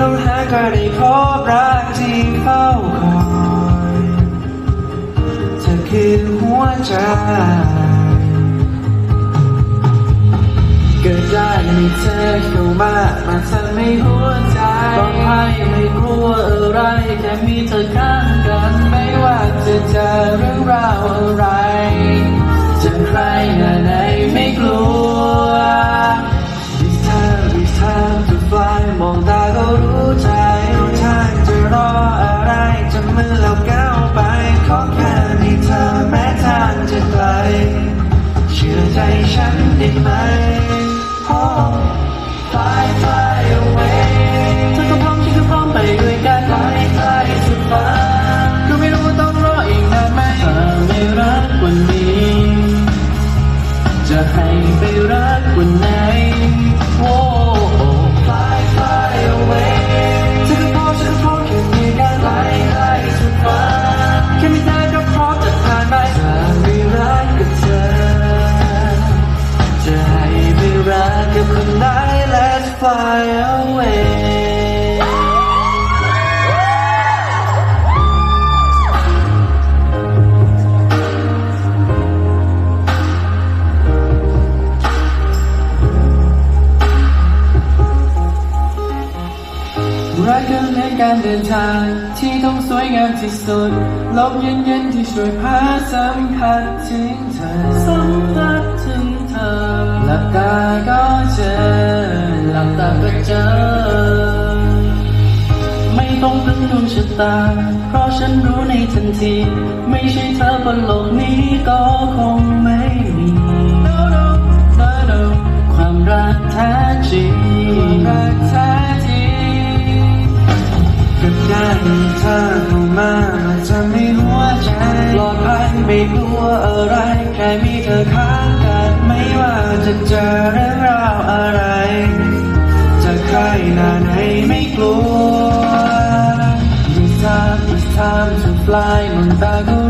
ต้องหาก็ได้พบรักที่เฝ้าคอยเธอคือหัวใจ เกิดได้มีเธอเข้ามามาทำให้หัวใจปลอดภัยไม่กลัวอะไรแค่มีเธอข้างกันไม่ว่าจะเจอเรื่องราวอะไรจะใครหน้าไหนไม่กลัว This time this time to fly มองตา ฉันได้ไหม Oh fly fly away fly away รักก็เหมือนการเดินทางที่ต้องสวยงามที่สุดลมเย็นๆที่ช่วยพาสัมผัสถึงเธอสัมผัสถึงเธอหลับตาก็ จอ ไม่ต้องพึ่งดวงชะตา เพราะฉันรู้ในทันที ไม่ใช่เธอบนโลกนี้ก็คงไม่มี no, no, no, no ความรักแท้จริงความรักแท้จริงกับได้มีเธอเข้ามามันจะไม่หัวใจปลอดภัยไม่กลัวอะไร แค่มีเธอข้างกันไม่ว่าจะเจอ contago